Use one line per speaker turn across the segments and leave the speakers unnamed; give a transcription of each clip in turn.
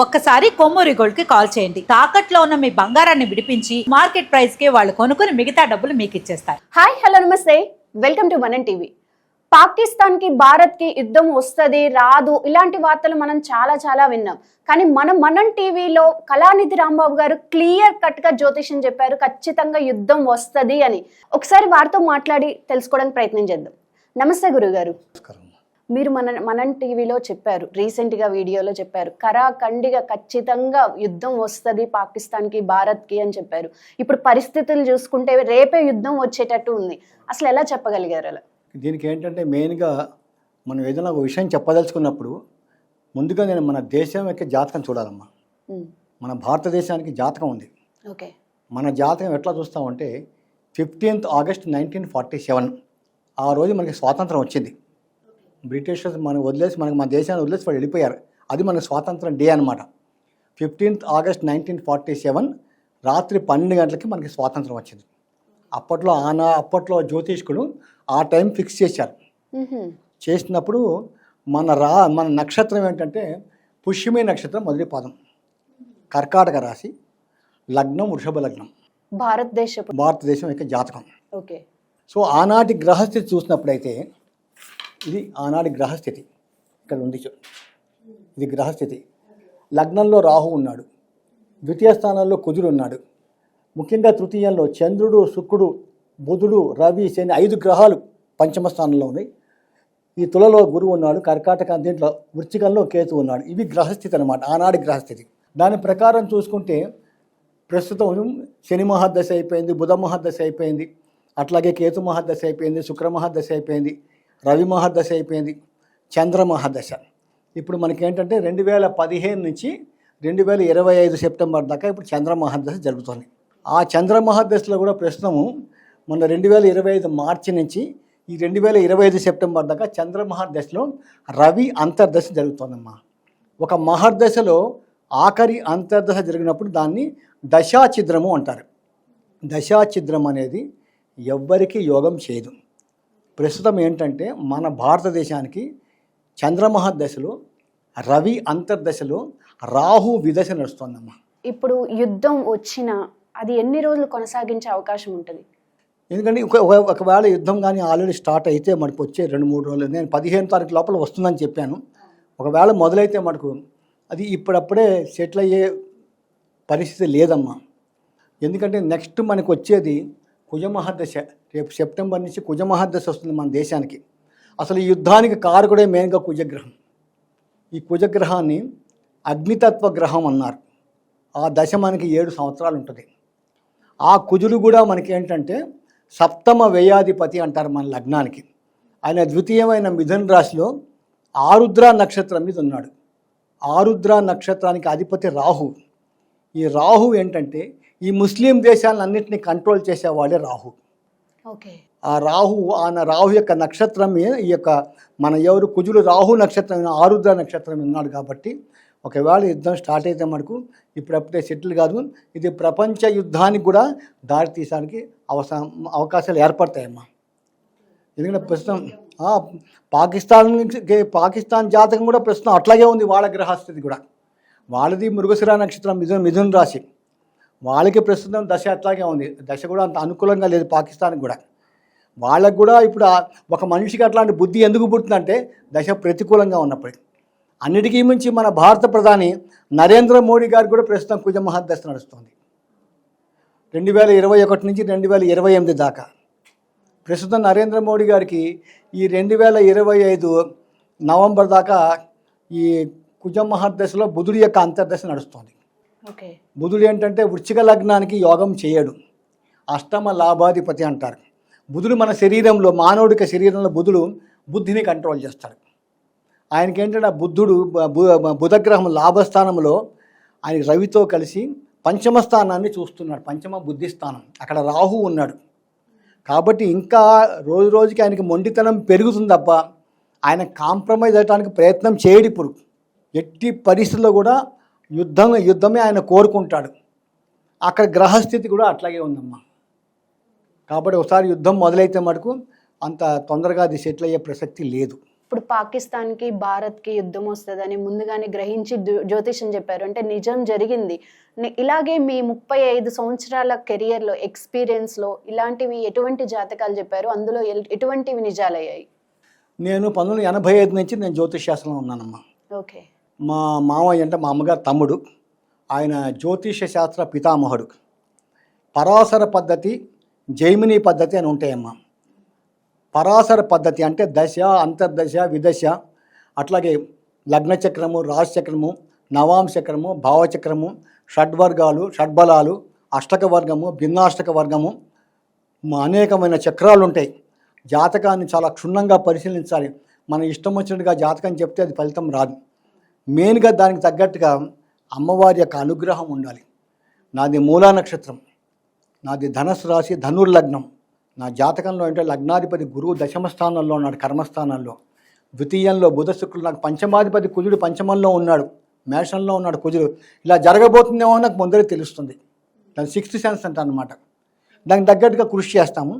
ఒక్కసారి కొమ్మూరి గోల్డ్కి కాల్ చేయండి. తాకట్లో ఉన్న మీ బంగారాన్ని విడిపించి మార్కెట్ ప్రైస్కి వాళ్ళు కొనుక్కుని మిగతా డబ్బులు మీకు ఇచ్చేస్తారు.
హాయ్ హలో నమస్తే. Welcome to Manan TV. పాకిస్తాన్కి భారత్కి యుద్ధం వస్తుంది రాదు ఇలాంటి వార్తలు మనం చాలా చాలా విన్నాం. కానీ మనం మనన్ టీవీలో కళానిధి రాంబాబు గారు క్లియర్ కట్గా జ్యోతిష్యం చెప్పారు ఖచ్చితంగా యుద్ధం వస్తది అని. ఒకసారి వారితో మాట్లాడి తెలుసుకోవడానికి ప్రయత్నం చేద్దాం. నమస్తే గురుగారు.
నమస్కారం.
మీరు మన మనన్ టీవీలో చెప్పారు రీసెంట్గా వీడియోలో చెప్పారు కరాఖండిగా ఖచ్చితంగా యుద్ధం వస్తుంది పాకిస్తాన్కి భారత్కి అని చెప్పారు. ఇప్పుడు పరిస్థితులు చూసుకుంటే రేపే యుద్ధం వచ్చేటట్టు ఉంది. అసలు ఎలా చెప్పగలిగారు అలా?
దీనికి ఏంటంటే మెయిన్గా మనం ఏదైనా ఒక విషయం చెప్పదలుచుకున్నప్పుడు ముందుగా నేను మన దేశం యొక్క జాతకం చూడాలమ్మా. మన భారతదేశానికి జాతకం ఉంది.
ఓకే.
మన జాతకం ఎట్లా చూస్తామంటే fifteenth August nineteen forty seven ఆ రోజు మనకి స్వాతంత్రం వచ్చింది. బ్రిటిషర్స్ మనం వదిలేసి మనకి మన దేశాన్ని వదిలేసి వాళ్ళు వెళ్ళిపోయారు. అది మన స్వాతంత్రం డే అనమాట fifteenth August nineteen forty seven రాత్రి పన్నెండు గంటలకి మనకి స్వాతంత్రం వచ్చింది. అప్పట్లో ఆనా అప్పట్లో జ్యోతిష్కుడు ఆ టైం ఫిక్స్ చేశారు. చేసినప్పుడు మన రా మన నక్షత్రం ఏంటంటే పుష్యమి నక్షత్రం మొదటి పాదం. కర్కాటక రాశి లగ్నం వృషభ లగ్నం.
భారతదేశపు
భారతదేశం యొక్క జాతకం.
ఓకే.
సో ఆనాటి గ్రహస్థితి చూసినప్పుడైతే ఇది ఆనాడి గ్రహస్థితి. ఇక్కడ ఉంది చూ ఇది గ్రహస్థితి. లగ్నంలో రాహు ఉన్నాడు. ద్వితీయ స్థానంలో కుజుడు ఉన్నాడు. ముఖ్యంగా తృతీయంలో చంద్రుడు శుక్రుడు బుధుడు రవి శని ఐదు గ్రహాలు పంచమ స్థానంలో ఉన్నాయి. ఈ తులలో గురువు ఉన్నాడు. కర్కాటక దీంట్లో వృచ్చికంలో కేతు ఉన్నాడు. ఇవి గ్రహస్థితి అనమాట ఆనాడి గ్రహస్థితి. దాని ప్రకారం చూసుకుంటే ప్రస్తుతం శని మహాదశ అయిపోయింది బుధ మహాదశ అయిపోయింది అట్లాగే కేతు మహాదశ అయిపోయింది శుక్ర మహాదశ అయిపోయింది. రవి మహాదశ అయిపోయింది చంద్ర మహాదశ ఇప్పుడు మనకేంటంటే రెండు వేల పదిహేను నుంచి రెండు వేల ఇరవై ఐదు సెప్టెంబర్ దాకా ఇప్పుడు చంద్ర మహాదశ జరుగుతుంది. ఆ చంద్ర మహాదశలో కూడా ప్రస్తుతము మొన్న రెండు వేల ఇరవై ఐదు మార్చి నుంచి ఈ రెండు వేల ఇరవై ఐదు సెప్టెంబర్ దాకా చంద్ర మహాదశలో రవి అంతర్దశ జరుగుతుందమ్మా. ఒక మహర్దశలో ఆఖరి అంతర్దశ జరిగినప్పుడు దాన్ని దశాఛిద్రము అంటారు. దశాఛిద్రం అనేది ఎవ్వరికీ యోగం చేయదు. ప్రస్తుతం ఏంటంటే మన భారతదేశానికి చంద్రమహర్దశలో రవి అంతర్దశలో రాహు విదశ నడుస్తోందమ్మా.
ఇప్పుడు యుద్ధం వచ్చినా అది ఎన్ని రోజులు కొనసాగించే అవకాశం ఉంటుంది?
ఎందుకంటే ఒక- ఒక- ఒకవేళ యుద్ధం కానీ ఆల్రెడీ స్టార్ట్ అయితే మనకు వచ్చే రెండు మూడు రోజులు. నేను పదిహేను తారీఖు లోపల వస్తుందని చెప్పాను. ఒకవేళ మొదలైతే మనకు అది ఇప్పుడప్పుడే సెటిల్ అయ్యే పరిస్థితి లేదమ్మా. ఎందుకంటే నెక్స్ట్ మనకు వచ్చేది కుజమహర్దశ రేపు సెప్టెంబర్ నుంచి కుజమహర్దశ వస్తుంది మన దేశానికి. అసలు ఈ యుద్ధానికి కారకుడే మెయిన్గా కుజగ్రహం. ఈ కుజగ్రహాన్ని అగ్నితత్వ గ్రహం అన్నారు. ఆ దశ మనకి ఏడు సంవత్సరాలు ఉంటుంది. ఆ కుజుడు కూడా మనకి ఏంటంటే సప్తమ వ్యయాధిపతి అంటారు మన లగ్నానికి. ఆయన ద్వితీయమైన మిథున రాశిలో ఆరుద్ర నక్షత్రం మీద ఉన్నాడు. ఆరుద్ర నక్షత్రానికి అధిపతి రాహు ఈ రాహు ఏంటంటే ఈ ముస్లిం దేశాలన్నింటినీ కంట్రోల్ చేసేవాడే రాహు.
ఓకే.
ఆ రాహు ఆయన రాహు యొక్క నక్షత్రం ఈ యొక్క మన ఎవరు కుజుడు రాహు నక్షత్రం ఆరుద్ర నక్షత్రం ఉన్నాడు కాబట్టి ఒకవేళ యుద్ధం స్టార్ట్ అయితే మనకు ఇప్పుడప్పుడే సెటిల్ కాదు. ఇది ప్రపంచ యుద్ధానికి కూడా దారి తీయడానికి అవసరం అవకాశాలు ఏర్పడతాయమ్మా. ఎందుకంటే ప్రస్తుతం పాకిస్తాన్ పాకిస్తాన్ జాతకం కూడా ప్రస్తుతం అట్లాగే ఉంది వాళ్ళ గ్రహస్థితి కూడా. వాళ్ళది మృగశిర నక్షత్రం మిథున మిథున రాశి. వాళ్ళకి ప్రస్తుతం దశ అట్లాగే ఉంది. దశ కూడా అంత అనుకూలంగా లేదు పాకిస్తాన్కి కూడా. వాళ్ళకు కూడా ఇప్పుడు ఒక మనిషికి అట్లాంటి బుద్ధి ఎందుకు పుట్టిందంటే దశ ప్రతికూలంగా ఉన్నప్పుడు అన్నిటికీ మించి మన భారత ప్రధాని నరేంద్ర మోడీ గారు కూడా ప్రస్తుతం కుజ మహాదశ నడుస్తుంది. రెండు వేల ఇరవై ఒకటి నుంచి రెండు వేల ఇరవై ఎనిమిది దాకా. ప్రస్తుతం నరేంద్ర మోడీ గారికి ఈ రెండు వేల ఇరవై ఐదు నవంబర్ దాకా ఈ కుజ మహాదశలో బుధుడి యొక్క అంతర్దశ నడుస్తుంది. బుధుడు ఏంటంటే వృచ్చిక లగ్నానికి యోగం చేయడు. అష్టమ లాభాధిపతి అంటారు. బుధుడు మన శరీరంలో మానవుడికి శరీరంలో బుధుడు బుద్ధిని కంట్రోల్ చేస్తాడు. ఆయనకి ఏంటంటే ఆ బుద్ధుడు బుధగ్రహం లాభస్థానంలో ఆయన రవితో కలిసి పంచమ స్థానాన్ని చూస్తున్నాడు. పంచమ బుద్ధి స్థానం. అక్కడ రాహు ఉన్నాడు. కాబట్టి ఇంకా రోజు రోజుకి ఆయనకి మొండితనం పెరుగుతుంది తప్ప ఆయన కాంప్రమైజ్ అవ్వడానికి ప్రయత్నం చేయడు ఇప్పుడు. ఎట్టి పరిస్థితుల్లో కూడా యుద్ధం యుద్ధమే ఆయన కోరుకుంటాడు. అక్కడ గ్రహస్థితి కూడా అట్లాగే ఉందమ్మా. కాబట్టి ఒకసారి యుద్ధం మొదలైతే మటుకు అంత తొందరగా అది సెటిల్ అయ్యే ప్రసక్తి లేదు.
ఇప్పుడు పాకిస్తాన్కి భారత్కి యుద్ధం వస్తుందని ముందుగానే గ్రహించి జ్యో- జ్యోతిష్యం చెప్పారు. అంటే నిజం జరిగింది. ఇలాగే మీ ముప్పై ఐదు సంవత్సరాల కెరియర్లో ఎక్స్పీరియన్స్లో ఇలాంటివి ఎటువంటి జాతకాలు చెప్పారు? అందులో ఎటువంటివి నిజాలయ్యాయి?
నేను పంతొమ్మిది ఎనభై ఐదు నుంచి నేను జ్యోతిష్ శాస్త్రంలో ఉన్నానమ్మా.
ఓకే.
మా మామయ్య అంటే మా అమ్మగారు తమ్ముడు ఆయన జ్యోతిష శాస్త్ర పితామహుడు. పరాశర పద్ధతి జైమిని పద్ధతి అని ఉంటాయమ్మా. పరాశర పద్ధతి అంటే దశ అంతర్దశ విదశ అట్లాగే లగ్నచక్రము రాశిచక్రము నవాంశక్రము భావచక్రము షడ్వర్గాలు షడ్బలాలు అష్టక వర్గము భిన్నాష్టక వర్గము అనేకమైన చక్రాలు ఉంటాయి. జాతకాన్ని చాలా క్షుణ్ణంగా పరిశీలించాలి. మన ఇష్టం వచ్చినట్టుగా జాతకం చెప్తే అది ఫలితం రాదు. మెయిన్గా దానికి తగ్గట్టుగా అమ్మవారి యొక్క అనుగ్రహం ఉండాలి. నాది మూలా నక్షత్రం నాది ధనస్సు రాశి ధనుర్లగ్నం నా జాతకంలో అంటే లగ్నాధిపతి గురువు దశమ స్థానంలో ఉన్నాడు కర్మస్థానంలో. ద్వితీయంలో బుధ శుక్రుడు నాకు పంచమాధిపతి కుజుడు పంచమంలో ఉన్నాడు మేషంలో ఉన్నాడు కుజుడు. ఇలా జరగబోతుందేమో నాకు ముందరే తెలుస్తుంది. దాని సిక్స్త్ సెన్స్ అంట అనమాట దానికి తగ్గట్టుగా కృషి చేస్తాము.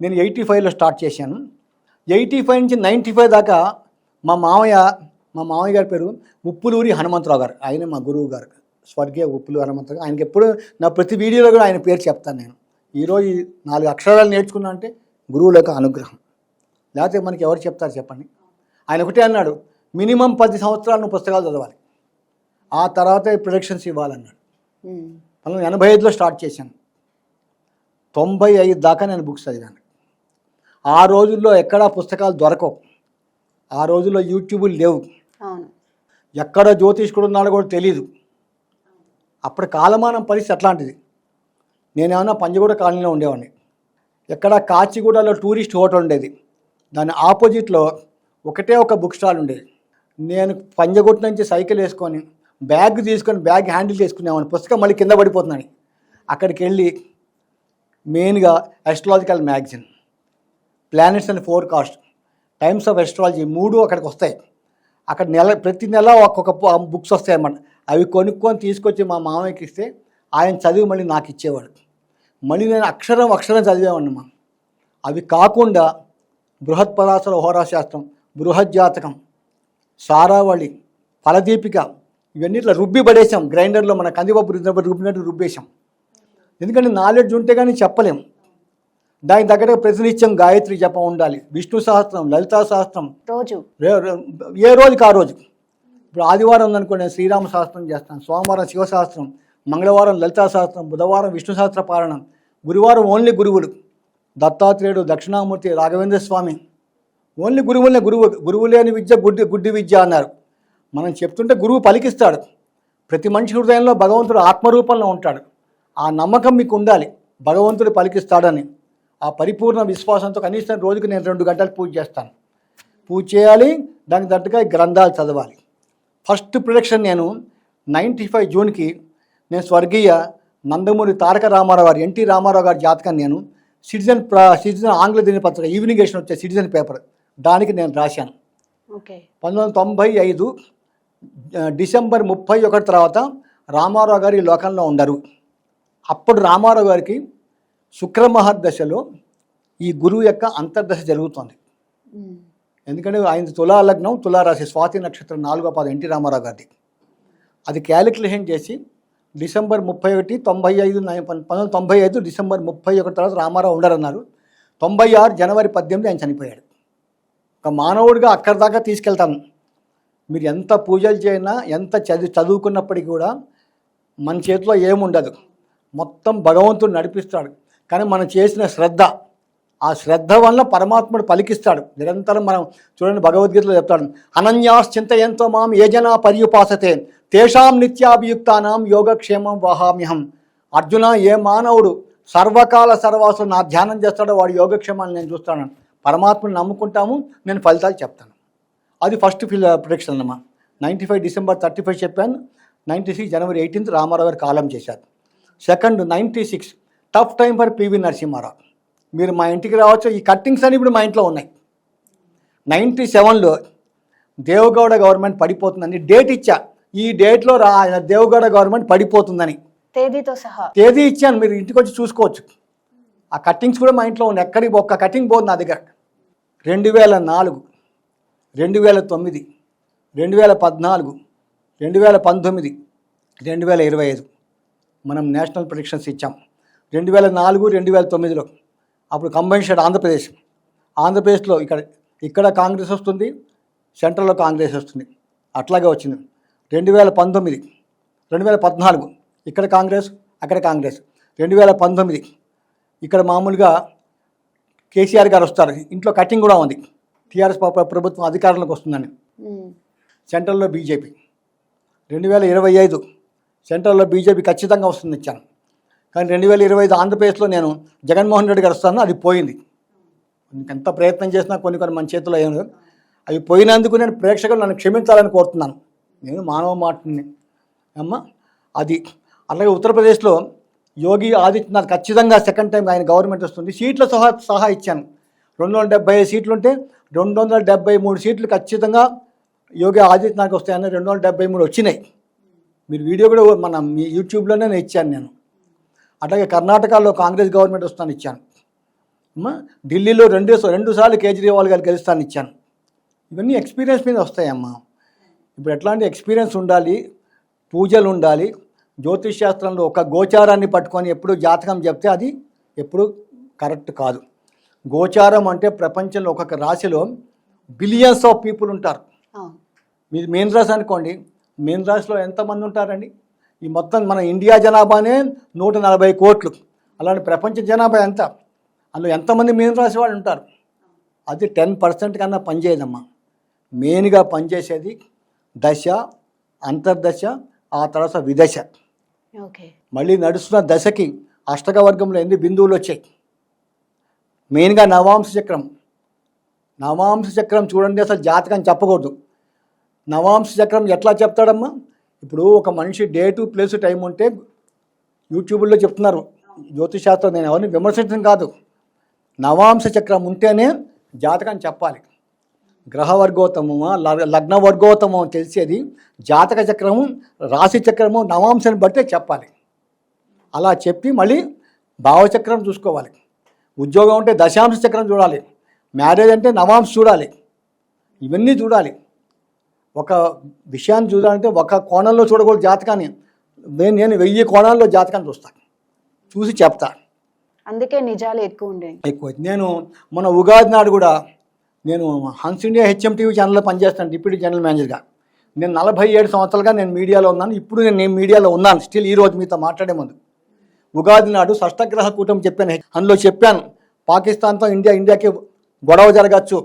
నేను ఎయిటీ ఫైవ్లో స్టార్ట్ చేశాను. ఎయిటీ ఫైవ్ నుంచి నైంటీ ఫైవ్ దాకా మా మామయ్య మా మామయ్య గారి పేరు ఉప్పులూరి హనుమంతరావు గారు. ఆయన మా గురువు గారు. స్వర్గీయ ఉప్పులు హనుమంతరావు గారు. ఆయనకి ఎప్పుడు నా ప్రతి వీడియోలో కూడా ఆయన పేరు చెప్తాను నేను. ఈరోజు ఈ నాలుగు అక్షరాలు నేర్చుకున్నా అంటే గురువుల యొక్క అనుగ్రహం. లేకపోతే మనకి ఎవరు చెప్తారు చెప్పండి? ఆయన ఒకటే అన్నాడు మినిమం పది సంవత్సరాలు నువ్వు పుస్తకాలు చదవాలి. ఆ తర్వాత ప్రొడక్షన్స్ ఇవ్వాలన్నాడు. మనం ఎనభై ఐదులో స్టార్ట్ చేశాను. తొంభై ఐదు దాకా నేను బుక్స్ చదివాను. ఆ రోజుల్లో ఎక్కడా పుస్తకాలు దొరకవు. ఆ రోజుల్లో యూట్యూబులు లేవు.
అవును.
ఎక్కడ జ్యోతిష్కుడు ఉన్నాడో కూడా తెలియదు అప్పుడు కాలమానం పరిస్థితి అట్లాంటిది. నేనేమన్నా పంజగూడ కాలనీలో ఉండేవాడిని. ఎక్కడ కాచిగూడలో టూరిస్ట్ హోటల్ ఉండేది. దాని ఆపోజిట్లో ఒకటే ఒక బుక్ స్టాల్ ఉండేది. నేను పంజగుట్ట నుంచి సైకిల్ వేసుకొని బ్యాగ్ తీసుకొని బ్యాగ్ హ్యాండిల్ చేసుకునేవాడిని. పుస్తకం మళ్ళీ కింద పడిపోతున్నాను అక్కడికి వెళ్ళి మెయిన్గా astrological magazine planets and forecast times of astrology మూడు అక్కడికి వస్తాయి అక్కడ నెల ప్రతి నెల ఒక్కొక్క బుక్స్ వస్తాయన్నమాట. అవి కొనుక్కొని తీసుకొచ్చి మా మామయ్యకి ఇస్తే ఆయన చదివి మళ్ళీ నాకు ఇచ్చేవాడు. మళ్ళీ నేను అక్షరం అక్షరం చదివేవాడిని మా అవి కాకుండా బృహత్ పరాశర హోరాశాస్త్రం బృహత్ జాతకం సారావళి ఫలదీపిక ఇవన్నీ ఇట్లా రుబ్బి పడేసాం గ్రైండర్లో మన కందిపప్పు రుబ్బినట్టు రుబ్బినట్టు రుబ్బేశాం. ఎందుకంటే నాలెడ్జ్ ఉంటే కానీ చెప్పలేం. దానికి తగ్గట్టుగా ప్రతినిత్యం గాయత్రి జపం ఉండాలి. విష్ణు సహస్రం లలితా సహస్రం.
రోజు.
ఏ రోజుకి ఆ రోజు? ఇప్పుడు ఆదివారం ఉందనుకో నేను శ్రీరామ సహస్రం చేస్తాను. సోమవారం శివ సహస్రం మంగళవారం లలితా సహస్రం బుధవారం విష్ణు సహస్ర పారాయణం గురువారం ఓన్లీ గురువులు. దత్తాత్రేయుడు దక్షిణామూర్తి రాఘవేంద్ర స్వామి. ఓన్లీ గురువులనే గురువు గురువు లేని విద్య గుడ్డి గుడ్డి విద్య అన్నారు. మనం చెప్తుంటే గురువు పలికిస్తాడు. ప్రతి మనిషి హృదయంలో భగవంతుడు ఆత్మరూపంలో ఉంటాడు. ఆ నమ్మకం మీకు ఉండాలి. భగవంతుడు పలికిస్తాడని. ఆ పరిపూర్ణ విశ్వాసంతో కనీసం రోజుకి నేను రెండు గంటలు పూజ చేస్తాను. పూజ చేయాలి దానికి తగ్గట్టుగా గ్రంథాలు చదవాలి. ఫస్ట్ ప్రొడక్షన్ నేను నైంటీ ఫైవ్ జూన్కి నేను స్వర్గీయ నందమూరి తారక రామారావు గారు ఎన్టీ రామారావు గారి జాతకం నేను సిటిజన్ ప్ర సిటిజన్ ఆంగ్ల దినపత్రిక ఈవినింగ్ ఎడిషన్ వచ్చే సిటిజన్ పేపర్ దానికి నేను రాశాను.
ఓకే.
పంతొమ్మిది వందల తొంభై ఐదు డిసెంబర్ ముప్పై ఒకటి తర్వాత రామారావు గారు ఈ లోకంలో ఉండరు. అప్పుడు రామారావు గారికి శుక్రమహర్దశలో ఈ గురువు యొక్క అంతర్దశ జరుగుతోంది. ఎందుకంటే ఆయన తులా లగ్నం తులారాశి స్వాతి నక్షత్రం నాలుగో పాదం ఎన్టీ రామారావు గారిది. అది క్యాలిక్యులేషన్ చేసి డిసెంబర్ ముప్పై ఒకటి తొంభై ఐదు పంతొమ్మిది తొంభై ఐదు డిసెంబర్ ముప్పై ఒకటి తర్వాత రామారావు ఉండరన్నారు. తొంభై ఆరు జనవరి పద్దెనిమిది ఆయన చనిపోయాడు. ఒక మానవుడిగా అక్కడి దాకా తీసుకెళ్తాను. మీరు ఎంత పూజలు చేసినా ఎంత చదివి చదువుకున్నప్పటికీ కూడా మన చేతిలో ఏముండదు. మొత్తం భగవంతుడు నడిపిస్తాడు. కానీ మనం చేసిన శ్రద్ధ ఆ శ్రద్ధ వల్ల పరమాత్ముడు పలికిస్తాడు. నిరంతరం మనం చూడండి భగవద్గీతలో చెప్తాడు. అనన్యాశ్చింతయంతో మాం ఏ జనా పర్యుపాసతే తేషాం నిత్యాభియుక్తానాం యోగక్షేమం వహామ్యహం. అర్జున ఏ మానవుడు సర్వకాల సర్వాసు నా ధ్యానం చేస్తాడో వాడి యోగక్షేమాన్ని నేను చూస్తాను. పరమాత్మను నమ్ముకుంటాము నేను ఫలితాలు చెప్తాను. అది ఫస్ట్ ఫిల్ ప్రొడక్షన్ అన్నమా ninety five December thirty five చెప్పాను. నైంటీ సిక్స్ జనవరి ఎయిటీన్త్ రామారావు గారు కాలం చేశారు. Second ninety six tough time for PV Narasimharao. మీరు మా ఇంటికి రావచ్చు. ఈ కట్టింగ్స్ అని ఇప్పుడు మా ఇంట్లో ఉన్నాయి. నైంటీ సెవెన్లో దేవగౌడ గవర్నమెంట్ పడిపోతుందని డేట్ ఇచ్చా. ఈ డేట్లో రా దేవగౌడ గవర్నమెంట్ పడిపోతుందని.
తేదీతో సహా.
తేదీ ఇచ్చాను. మీరు ఇంటికి వచ్చి చూసుకోవచ్చు. ఆ కట్టింగ్స్ కూడా మా ఇంట్లో ఉన్నాయి. ఎక్కడికి ఒక్క కటింగ్ పోదు నా దగ్గర. రెండు వేల నాలుగు రెండు వేల తొమ్మిది రెండు వేల పద్నాలుగు రెండు వేల పంతొమ్మిది రెండు వేల ఇరవై ఐదు. మనం నేషనల్ ప్రొడిక్షన్స్ ఇచ్చాం. రెండు వేల నాలుగు రెండు వేల తొమ్మిదిలో అప్పుడు కంబైన్షన్ ఆంధ్రప్రదేశ్. ఆంధ్రప్రదేశ్లో ఇక్కడ ఇక్కడ కాంగ్రెస్ వస్తుంది సెంట్రల్లో కాంగ్రెస్ వస్తుంది. అట్లాగే వచ్చింది. రెండు వేల పంతొమ్మిది రెండు వేల పద్నాలుగు ఇక్కడ కాంగ్రెస్ అక్కడ కాంగ్రెస్. రెండు వేల పంతొమ్మిది ఇక్కడ మామూలుగా కేసీఆర్ గారు వస్తారు. ఇంట్లో కటింగ్ కూడా ఉంది. టీఆర్ఎస్ ప్ర- ప్రభుత్వం అధికారంలోకి వస్తుందని. సెంట్రల్లో బీజేపీ. రెండు వేల ఇరవై ఐదు సెంట్రల్లో బీజేపీ ఖచ్చితంగా వస్తుంది ఇచ్చాను కానీ రెండు వేల ఇరవై ఐదు ఆంధ్రప్రదేశ్లో నేను జగన్మోహన్ రెడ్డి గారు వస్తాను అది పోయింది. ఎంత ప్రయత్నం చేసినా కొన్ని కొన్ని మన చేతిలో ఏం అవి పోయినందుకు నేను ప్రేక్షకులు నన్ను క్షమించాలని కోరుతున్నాను. నేను మానవ మాటని. అమ్మ అది అలాగే ఉత్తరప్రదేశ్లో యోగి ఆదిత్యనాథ్ ఖచ్చితంగా సెకండ్ టైం ఆయన గవర్నమెంట్ వస్తుంది. సీట్ల సహా సహా ఇచ్చాను. రెండు వందల డెబ్బై ఐదు సీట్లు ఉంటే రెండు వందల డెబ్బై మూడు సీట్లు ఖచ్చితంగా యోగి ఆదిత్యనాథ్కి వస్తాయని రెండు వందల డెబ్బై మూడు వచ్చినాయి. మీరు వీడియో కూడా మన మీ యూట్యూబ్లోనే నేను ఇచ్చాను నేను. అట్లాగే కర్ణాటకలో కాంగ్రెస్ గవర్నమెంట్ వస్తాను ఇచ్చాను. ఢిల్లీలో రెండు రెండు సార్లు కేజ్రీవాల్ గారు గెలుస్తాను ఇచ్చాను. ఇవన్నీ ఎక్స్పీరియన్స్ మీద వస్తాయమ్మా. ఇప్పుడు ఎట్లాంటి ఎక్స్పీరియన్స్ ఉండాలి పూజలు ఉండాలి జ్యోతిష్ శాస్త్రంలో ఒక గోచారాన్ని పట్టుకొని ఎప్పుడు జాతకం చెప్తే అది ఎప్పుడు కరెక్ట్ కాదు. గోచారం అంటే ప్రపంచంలో ఒక్కొక్క రాశిలో బిలియన్స్ ఆఫ్ పీపుల్ ఉంటారు. మీది మెయిన్ రాశి అనుకోండి మెయిన్ రాశిలో ఎంతమంది ఉంటారండి? ఈ మొత్తం మన ఇండియా జనాభానే నూట నలభై కోట్లు. అలాంటి ప్రపంచ జనాభా ఎంత? అందులో ఎంతమంది మెయిన్ రాశి వాళ్ళు ఉంటారు? అది టెన్ పర్సెంట్ కన్నా పనిచేయదమ్మా. మెయిన్గా పనిచేసేది దశ అంతర్దశ ఆ తర్వాత విదశ.
ఓకే.
మళ్ళీ నడుస్తున్న దశకి అష్టక వర్గంలో ఎన్ని బిందువులు వచ్చాయి? మెయిన్గా నవాంశ చక్రం. నవాంశ చక్రం చూడండి అసలు జాతకం చెప్పకూడదు. నవాంశ చక్రం ఎట్లా చెప్తాడమ్మా? ఇప్పుడు ఒక మనిషి డేటు ప్లేస్ టైం ఉంటే యూట్యూబ్లో చెప్తున్నారు జ్యోతిశాస్త్రం నేను ఎవరిని విమర్శించడం కాదు. నవాంశ చక్రం ఉంటేనే జాతకం చెప్పాలి. గ్రహ వర్గోత్తమమా ల- లగ్న వర్గోత్తమం అని తెలిసేది జాతక చక్రము రాశి చక్రము నవాంశాన్ని బట్టే చెప్పాలి. అలా చెప్పి మళ్ళీ భావచక్రం చూసుకోవాలి. ఉద్యోగం ఉంటే దశాంశ చక్రం చూడాలి. మ్యారేజ్ అంటే నవాంశ చూడాలి. ఇవన్నీ చూడాలి. ఒక విషయాన్ని చూడాలంటే ఒక కోణంలో చూడకూడదు జాతకాన్ని. నేను నేను వెయ్యి కోణాల్లో జాతకాన్ని చూస్తాను చూసి చెప్తా.
అందుకే నిజాలు ఎక్కువ ఉండేవి
ఎక్కువ. నేను మన ఉగాది నాడు కూడా నేను హన్స్ ఇండియా హెచ్ఎం టీవీ ఛానల్లో పనిచేస్తాను డిప్యూటీ జనరల్ మేనేజర్గా. నేను నలభై ఏడు సంవత్సరాలుగా నేను మీడియాలో ఉన్నాను. ఇప్పుడు నేను నేను మీడియాలో ఉన్నాను. స్టిల్ ఈ రోజు మీతో మాట్లాడే ముందు. ఉగాది నాడు షష్టగ్రహ కూటమి చెప్పాను. అందులో చెప్పాను పాకిస్తాన్తో ఇండియా ఇండియాకి గొడవ జరగచ్చు.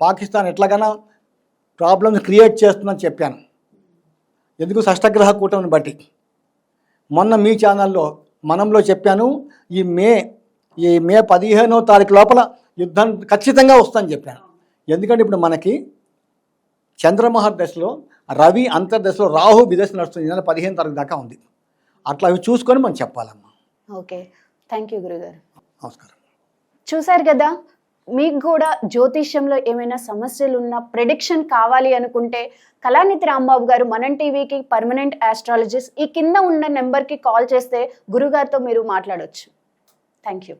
పాకిస్తాన్ ఎట్లాగైనా ప్రాబ్లమ్స్ క్రియేట్ చేస్తుందని చెప్పాను. ఎందుకు షష్టగ్రహ కూటమిని బట్టి? మొన్న మీ ఛానల్లో మనంలో చెప్పాను ఈ మే ఈ మే పదిహేనో తారీఖు లోపల యుద్ధం ఖచ్చితంగా వస్తుందని చెప్పాను. ఎందుకంటే ఇప్పుడు మనకి చంద్రమహర్ దశలో రవి అంతర్దశలో రాహు విదశ నడుస్తుంది. నెల పదిహేను తారీఖు దాకా ఉంది. అట్లా అవి చూసుకొని మనం చెప్పాలమ్మా.
ఓకే. థ్యాంక్ యూ గురుగారు.
నమస్కారం.
చూశారు కదా మీకు కూడా జ్యోతిష్యంలో ఏమైనా సమస్యలు ఉన్నా ప్రెడిక్షన్ కావాలి అనుకుంటే కళానిధి రాంబాబు గారు మనం టీవీకి పర్మనెంట్ ఆస్ట్రాలజిస్ట్ ఈ కింద ఉన్న నెంబర్కి కాల్ చేస్తే గురుగారితో మీరు మాట్లాడవచ్చు థ్యాంక్ యూ